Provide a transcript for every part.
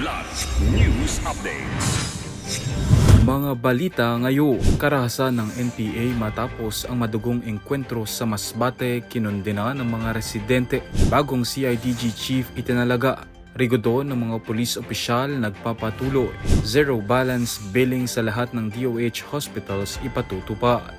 Kidlat News Updates. Mga balita ngayon, karahasan ng NPA matapos ang madugong engkwentro sa Masbate kinundina ng mga residente. Bagong CIDG chief itinalaga. Rigodo ng mga pulis opisyal nagpapatuloy. Zero balance billing sa lahat ng DOH hospitals ipatutupad.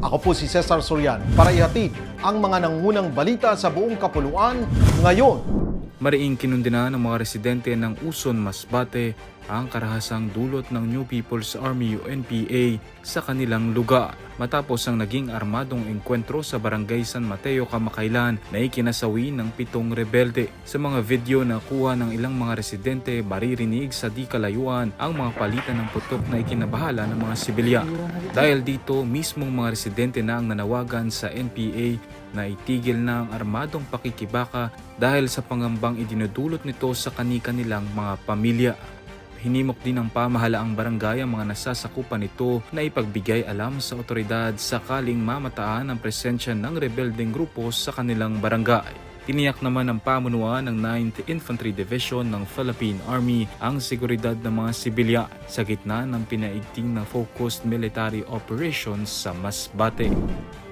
Ako po si Cesar Sorian para ihatid ang mga nangunang balita sa buong kapuluan ngayon. Mariing kinundina ng mga residente ng Uson, Masbate ang karahasang dulot ng New People's Army o NPA sa kanilang lugar matapos ang naging armadong engkwentro sa Barangay San Mateo, Kamakailan na ikinasawi ng pitong rebelde. Sa mga video na kuha ng ilang mga residente, maririnig sa di kalayuan ang mga palitan ng putok na ikinabahala ng mga sibilyan. Dahil dito, mismong mga residente na ang nanawagan sa NPA na itigil na ang armadong pakikibaka dahil sa pangambang idinudulot nito sa kani-kanilang mga pamilya. Hinimok din ng pamahalaang barangay ang mga nasasakupan nito na ipagbigay alam sa otoridad sakaling mamataan ang presensya ng rebelding grupo sa kanilang barangay. Tiniyak naman ng pamunuan ng 9th Infantry Division ng Philippine Army ang seguridad ng mga sibilyan sa gitna ng pinaigting ng focused military operations sa Masbate.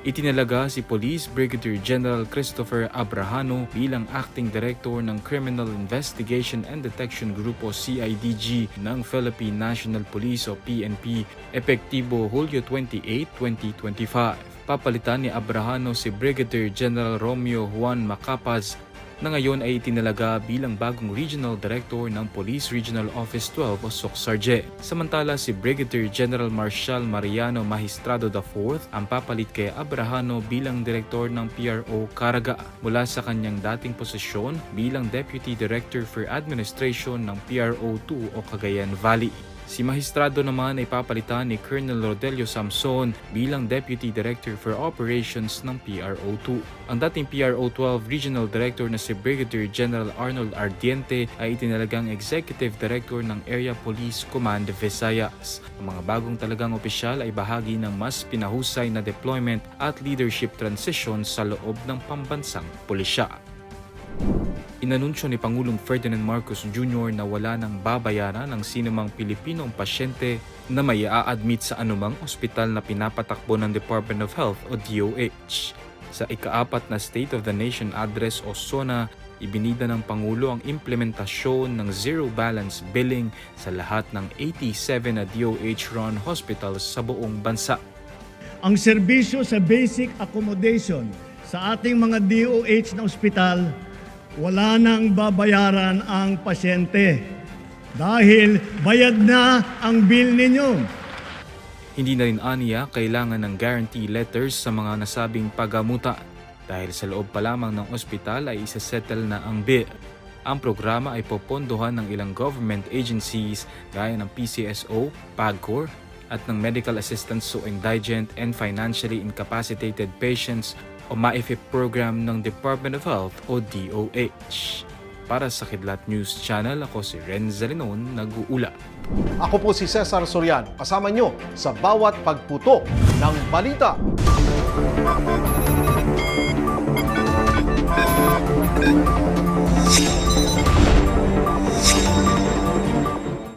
Itinalaga si Police Brigadier General Christopher Abrahano bilang Acting Director ng Criminal Investigation and Detection Group o CIDG ng Philippine National Police o PNP epektibo Hulyo 28, 2025 papalitan ni Abrahano si Brigadier General Romeo Juan Macapaz na ngayon ay itinalaga bilang bagong Regional Director ng Police Regional Office 12 o SOCSARGE. Samantala si Brigadier General Marshal Mariano Magistrado IV ang papalit kay Abrahano bilang Direktor ng PRO Caraga mula sa kanyang dating posisyon bilang Deputy Director for Administration ng PRO 2 o Cagayan Valley. Si Magistrado naman ay papalitan ni Colonel Rodelio Samson bilang Deputy Director for Operations ng PRO2. Ang dating PRO12 Regional Director na si Brigadier General Arnold Ardiente ay itinalagang Executive Director ng Area Police Command Visayas. Ang mga bagong talagang opisyal ay bahagi ng mas pinahusay na deployment at leadership transition sa loob ng pambansang pulisya. Inanunsyo ni Pangulong Ferdinand Marcos Jr. na wala nang babayaran ng sinumang Pilipinong pasyente na may a-admit sa anumang ospital na pinapatakbo ng Department of Health o DOH. Sa ikaapat na State of the Nation Address o SONA, ibinida ng Pangulo ang implementasyon ng zero balance billing sa lahat ng 87 na DOH-run hospitals sa buong bansa. ang serbisyo sa basic accommodation sa ating mga DOH na ospital, wala nang babayaran ang pasyente dahil bayad na ang bill ninyo. Hindi na rin aniya kailangan ng guarantee letters sa mga nasabing pagamuta dahil sa loob pa lamang ng ospital ay isasettle na ang bill. Ang programa ay popondohan ng ilang government agencies gaya ng PCSO, PAGCOR, at ng medical assistance to indigent and financially incapacitated patients o MAIFIP program ng Department of Health o DOH. Para sa Kidlat News Channel, ako si Renza Linon, nag-uula. Ako po si Cesar Sorian, kasama nyo sa bawat pagputo ng balita.